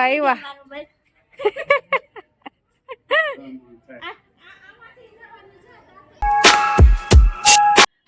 આવ્યા આવ્યા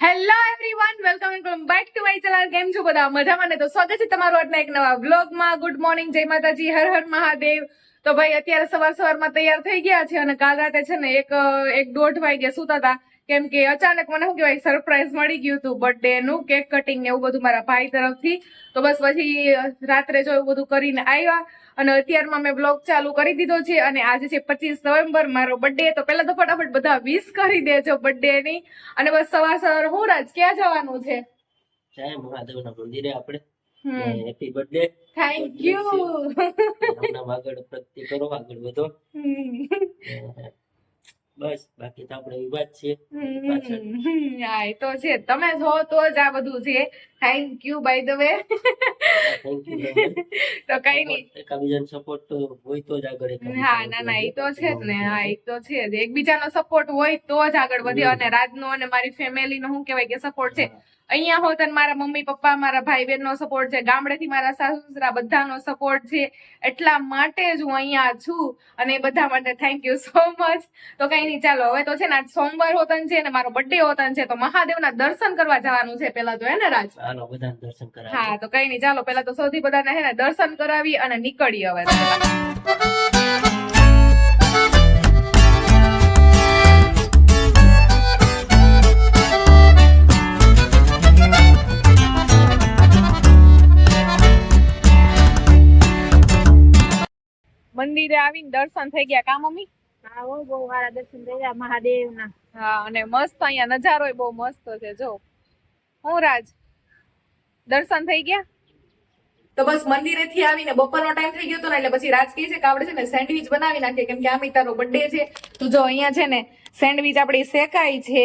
hello everyone welcome welcome back to my channel કેમ છો બધા? મજામાં ને? તો સ્વાગત છે તમારું આજના એક નવા વ્લોગમાં ગુડ મોર્નિંગ જય માતાજી હર હર મહાદેવ. તો ભાઈ અત્યારે સવાર સવારમાં તૈયાર થઈ ગયા છે અને કાલ રાતે છે ને એક એક દોઢ વાગે સુતા હતા. કેમ કે અચાનક મને શું કહેવાય સરપ્રાઈઝ મળી ગયું હતું બર્થડે નું કેક કટિંગ ને એવું બધું મારા ભાઈ તરફથી. તો બસ પછી રાત્રે જો એવું બધું કરીને આવ્યા. અને અત્યારમાં મેં બ્લોગ ચાલુ કરી દીધો છે અને આજે છે પચીસ નવેમ્બર મારો બર્થડે તો પહેલા તો ફટાફટ બધા વિશ કરી દેજો બર્થડે ની. અને બસ સવાર સવાર હું રાજ ક્યાં જવાનું છે? જય મહાદેવના મંદિરે આપણે. હેપી બર્થડે થેન્ક યુ આગળ પ્રગતિ કરો આગળ વધો. બસ બાકી તો આપણે વિવાદ છે. હા એ તો છે. તમે છો તો જ આ બધું છે. Thank you by the way તો કઈ નહીં. એકબીજાનો સપોર્ટ હોય તો જ આગળ હા ના ના એ તો છે જ ને. હા એ તો છે જ. એકબીજાનો સપોર્ટ હોય તો જ આગળ વધ્યો અને રાજનો અને મારી ફેમિલી નો શું કહેવાય કે સપોર્ટ છે. અહીંયા હોત અને મારા મમ્મી પપ્પા મારા ભાઈ બહેનનો સપોર્ટ છે ગામડેથી મારા સાસુ સસરા બધાનો સપોર્ટ છે. એટલા માટે જ હું અહીંયા છું અને એ બધા માટે થેન્ક યુ સો મચ તો કઈ નહીં ચાલો હવે તો છે ને આજ સોમવાર હોતન છે ને મારો બર્થડે હોતન છે તો મહાદેવના દર્શન કરવા જવાનું છે પેલા તો હે ને રાજ? દર્શન હા તો કઈ નહીં ચાલો પેલા તો સૌથી બધાને હે ને દર્શન કરાવી અને નીકળીએ હવે. આવીને દર્શન થઈ ગયા કા મમ્મી? હા હો બહુ સારા દર્શન થયા મહાદેવના. હા અને મસ્ત અહીંયા નજારો બહુ મસ્ત છે જો. હું રાજ? દર્શન થઈ ગયા? તો બસ મંદિરે થી આવીને બપોરનો ટાઈમ થઈ ગયો હતો ને એટલે પછી રાજ કહે છે કે આપણે છે ને સેન્ડવિચ બનાવી નાખીએ કેમ કે આ તારો બર્થડે છે. તો જો અહીંયા છે ને સેન્ડવિચ આપણી શેકાઈ છે.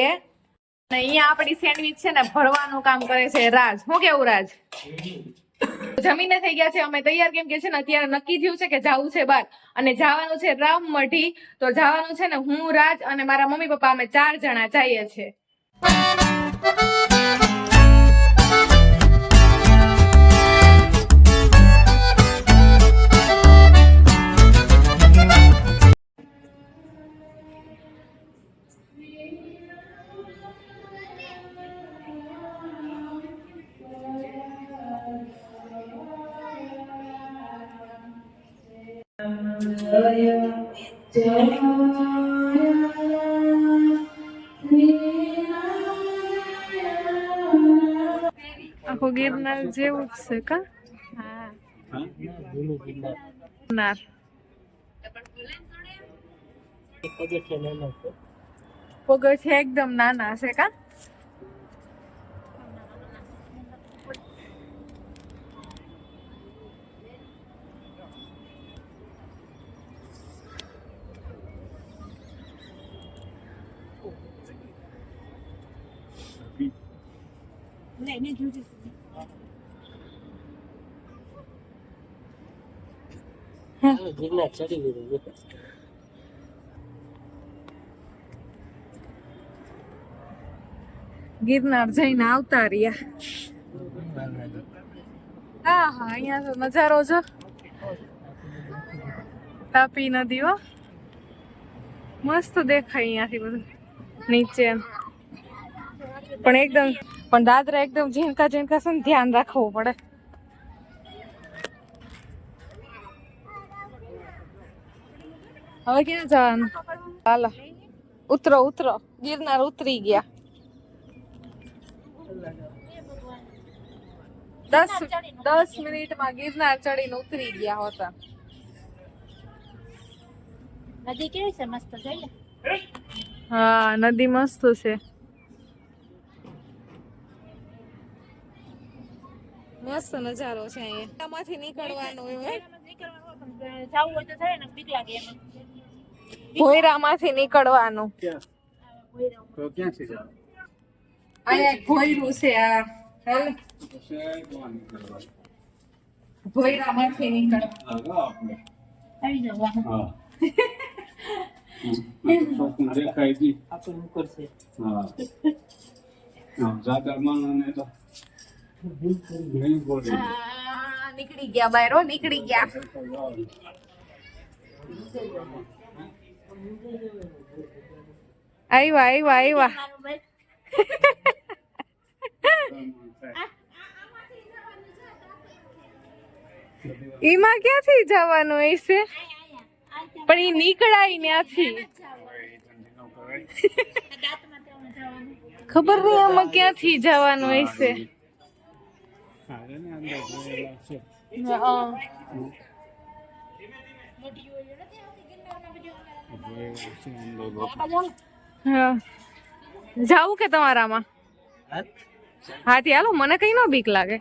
અને અહીંયા આપણી સેન્ડવિચ છે ને ભરવાનું કામ કરે છે રાજ. હું કેવું રાજ? જમીને થઈ ગયા છે, અમે તૈયાર કેમ કે છે ને અત્યારે નક્કી થયું છે કે જવું છે બાર અને જવાનું છે રામ મઢી. તો જવાનું છે ને હું, રાજ અને મારા મમ્મી પપ્પા, અમે ચાર જણા જઈએ છીએ. આખું ગિરનાર જેવું જ છે કા? ગિરનાર. છે એકદમ નાના છે કા? નહીં નહીં જોજો ગિરનાર ચડી ગયું ગિરનાર જઈને આવતા રહ્યા. હા હા અહીંયા તો નજારો જો તાપી નદીઓ. મસ્ત દેખાય અહીંયાથી બધું. નીચે. એમ. પણ એકદમ પણ દાદરા એકદમ ઝીણકા ઝીણકા છે ને ધ્યાન રાખવું પડે. હવે ક્યાં જવાનું? હાલો. ઉતરો ઉતરો. ગિરનાર ઉતરી ગયા. દસ દસ મિનિટમાં ગિરનાર ચડીને ઉતરી ગયા હોતા. નદી કેવી છે? મસ્ત છે હા નદી મસ્ત છે. મસ્ત નજારો છે અહીંયા. આમાંથી નીકળવાનું હોય નીકળવાનું પણ જાવું હોય તો થાય ને બીક લાગે એમાં ભોયરામાંથી નીકળવાનું. તો ક્યાંથી જાવ અહીંયા એક ભોયરું છે આ હાલ. ભોયરામાંથી નીકળવાનું. આવી જાવ વાહ. હા. ચોખ્ખું દેખાય જી આપણને કરશે હા. આમ જાતા માણસને તો નહીં બોલે આ નીકળી ગયા બાયરો, નીકળી ગયા. આવ્યા આવ્યા આવ્યા એમાં ક્યાંથી જવાનું હશે પણ ઈ નીકળાય ત્યાંથી ખબર નહીં આમાં ક્યાંથી જવાનું હશે અંદર જોયેલા છે. જાવું કે તમારામાં? હાથી હાલો મને કઈ નો બીક લાગે.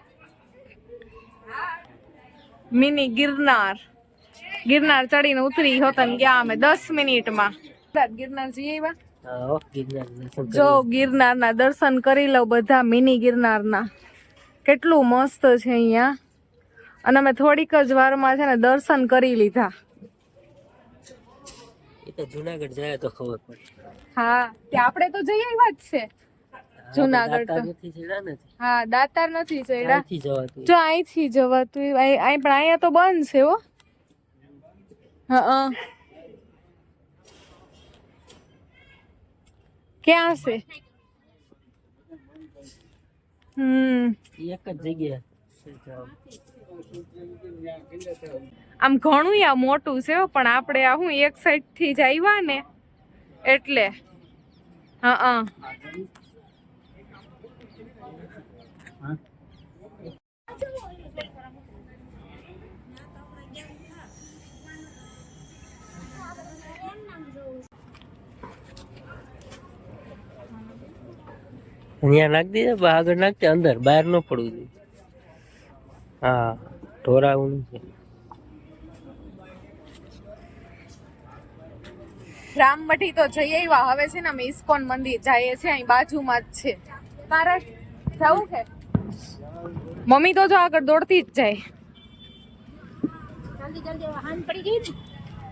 મિની ગિરનાર. ગિરનાર ચડીને ઉતરી હોતન ગયા અમે દસ મિનિટમાં. ગિરનાર જઈએ એવા ગિરનાર જો ગિરનારના દર્શન કરી લઉં બધા મિની ગિરનારના. કેટલું મસ્ત છે અહીંયા. અને અમે થોડીક જ વારમાં છે ને દર્શન કરી લીધા. જુનાગઢ જાય તો ખબર પડે. હા તે આપણે તો જઈ આવ્યા જ છે. જુનાગઢ તો. હા દાતાર નથી ચડ્યા જો અહીંથી જવાતું અહીં અહીં પણ અહીંયા તો બંધ છે હો હા. ક્યાં છે? હમ. એક જ જગ્યા આમ ઘણું આ મોટું છે પણ આપણે આ હું એક સાઈડથી જ આવ્યા ને એટલે. હા. અહીંયા નાખ દે આગળ નાખતે અંદર બહાર ન પડવું જોઈએ. હા ઢોરાવું છે રામમઠી તો જઈ આવ્યા હવે છે ને અમે ઇસ્કોન મંદિર જઈએ છીએ અહીં બાજુમાં જ છે. તારા જવું છે? મમ્મી તો જો આગળ દોડતી જ જાય. જલ્દી જલ્દી હાંજ પડી ગઈ ને?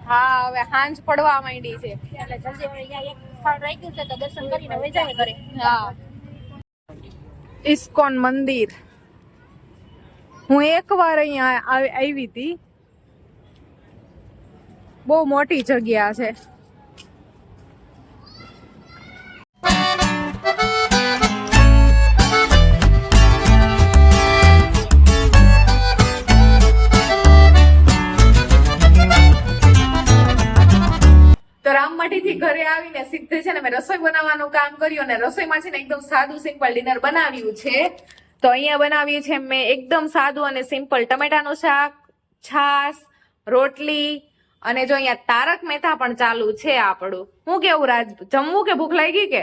હા હવે હાંજ પડવા માંડી છે. એટલે જલ્દી હવે અહીંયા એક સ્થળ રહી ગયું છે તો દર્શન કરીને હવે જાય ઘરે. હા. ઇસ્કોન મંદિર. હું એકવાર અહીંયા આવી હતી. બહુ મોટી જગ્યા છે. રામમાટીથી ઘરે આવીને સીધે છે ને મેં રસોઈ બનાવવાનું કામ કર્યું અને રસોઈમાં છે ને એકદમ સાદું સિમ્પલ ડિનર બનાવ્યું છે. તો અહીંયા બનાવીએ છે મેં એકદમ સાદું અને સિમ્પલ ટમેટાનું શાક છાસ રોટલી અને જો અહીંયા તારક મહેતા પણ ચાલુ છે આપણું. હું કેવું, રાજ? જમવું કે ભૂખ લાગી કે?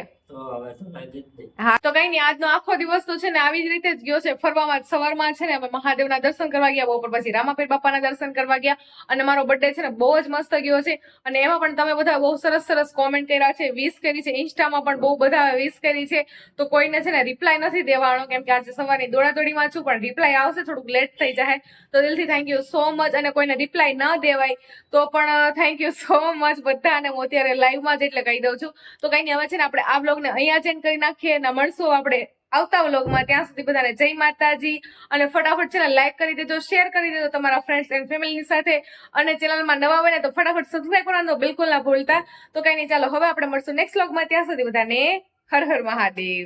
હા, તો કઈ નહીં, આજનો આખો દિવસ તો છે ને આવી જ રીતે જ ગયો છે. ફરવામાં સવારમાં છે ને અમે મહાદેવના દર્શન કરવા ગયા બપોર પછી રામાપીર બાપાના દર્શન કરવા ગયા. અને મારો બર્થડે છે ને બહુ જ મસ્ત ગયો છે. અને એમાં પણ તમે બધા બહુ સરસ સરસ કોમેન્ટ કર્યા છે વિશ કરી છે. ઇન્સ્ટામાં પણ બહુ બધા વિશ કરી છે. તો કોઈને છે ને રિપ્લાય નથી દેવાનો, કેમ કે આજે સવારની દોડાદોડીમાં છું, પણ રિપ્લાય આવશે, થોડુંક લેટ થઈ જાય. તો દિલથી થેન્ક યુ સો મચ અને કોઈને રિપ્લાય ન દેવાય, તો પણ થેન્ક યુ સો મચ બધા અને હું અત્યારે લાઈવમાં જ એટલે કહી દઉં છું. તો કઈ નહીં, હવે છે ને આપણે આ બ્લોગને અહીંયા જ કરી નાખીએ અને મળશું આપણે આવતા વ્લોગમાં. ત્યાં સુધી બધાને જય માતાજી અને ફટાફટ ચેનલ લાઈક કરી દેજો શેર કરી દેજો તમારા ફ્રેન્ડ્સ એન્ડ ફેમિલીની સાથે. અને ચેનલમાં નવા હોય ને તો ફટાફટ સબસ્ક્રાઈબ કરવાનું બિલકુલ ના ભૂલતા. તો કઈ નહીં, ચાલો હવે આપણે મળશું નેક્સ્ટ વ્લોગમાં. ત્યાં સુધી બધાને હર હર મહાદેવ.